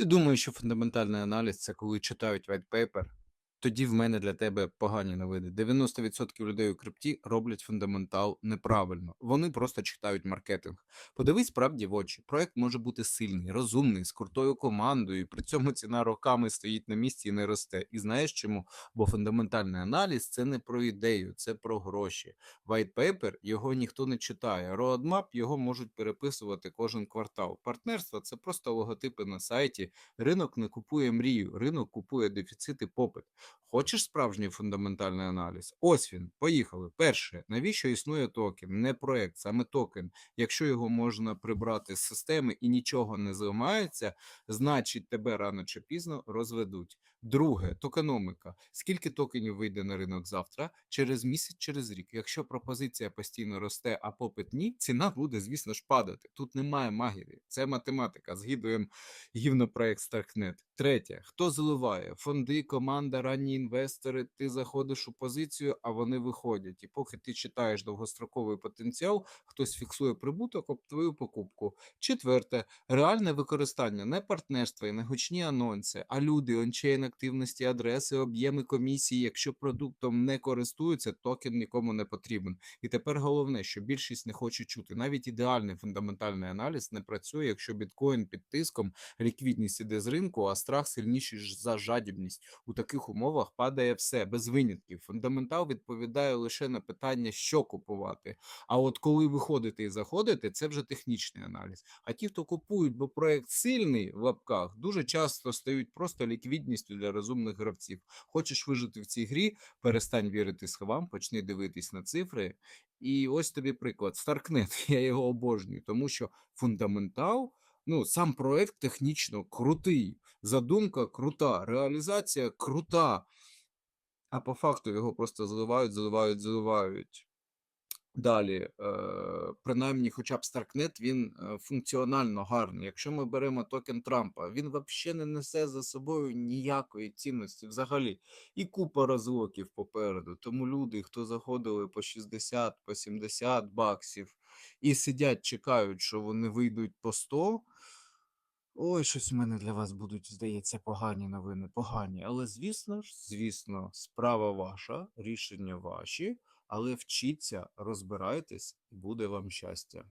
Ти думаєш, що фундаментальний аналіз це коли читають white paper? Тоді в мене для тебе погані новини. 90% людей у крипті роблять фундаментал неправильно. Вони просто читають маркетинг. Подивись справді в очі. Проект може бути сильний, розумний, з крутою командою, при цьому ціна роками стоїть на місці і не росте. І знаєш чому? Бо фундаментальний аналіз це не про ідею, це про гроші. White paper його ніхто не читає. Roadmap його можуть переписувати кожен квартал. Партнерство це просто логотипи на сайті. Ринок не купує мрію, ринок купує дефіцит і попит. Хочеш справжній фундаментальний аналіз? Ось він. Поїхали. Перше, навіщо існує токен? Не проект, саме токен. Якщо його можна прибрати з системи і нічого не зламається, значить тебе рано чи пізно розведуть. Друге, токеномика. Скільки токенів вийде на ринок завтра? Через місяць, через рік. Якщо пропозиція постійно росте, а попит ні, ціна буде, звісно ж, падати. Тут немає магії. Це математика. Згідуємо гівнопроект Starknet. Третє, хто заливає? Фонди, команда, ранні інвестори. Ти заходиш у позицію, а вони виходять. І поки ти читаєш довгостроковий потенціал, хтось фіксує прибуток об твою покупку. Четверте, реальне використання не партнерства і не гучні анонси, а люди, ончейн активності, адреси, об'єми комісії. Якщо продуктом не користуються, токен нікому не потрібен. І тепер головне, що більшість не хоче чути. Навіть ідеальний фундаментальний аналіз не працює, якщо біткоін під тиском, ліквідність іде з ринку, а страх сильніший за жадібність. У таких умовах падає все без винятків. Фундаментал відповідає лише на питання, що купувати. А от коли виходити і заходити, це вже технічний аналіз. А ті, хто купують, бо проект сильний в лапках, дуже часто стають просто ліквідністю для розумних гравців. Хочеш вижити в цій грі, перестань вірити сховам, почни дивитись на цифри. І ось тобі приклад. Starknet, я його обожнюю, тому що фундаментал. Ну, сам проект технічно крутий, задумка крута, реалізація крута. А по факту його просто заливають, заливають, заливають. Далі, е, принаймні, хоча б Starknet, він е, функціонально гарний. Якщо ми беремо токен Трампа, він взагалі не несе за собою ніякої цінності взагалі. І купа розлоків попереду. Тому люди, хто заходили по 60, по 70 баксів і сидять, чекають, що вони вийдуть по 100. Ой, щось в мене для вас будуть, здається, погані новини, погані. Але звісно ж, звісно, справа ваша, рішення ваші, але вчіться, розбирайтесь, і буде вам щастя.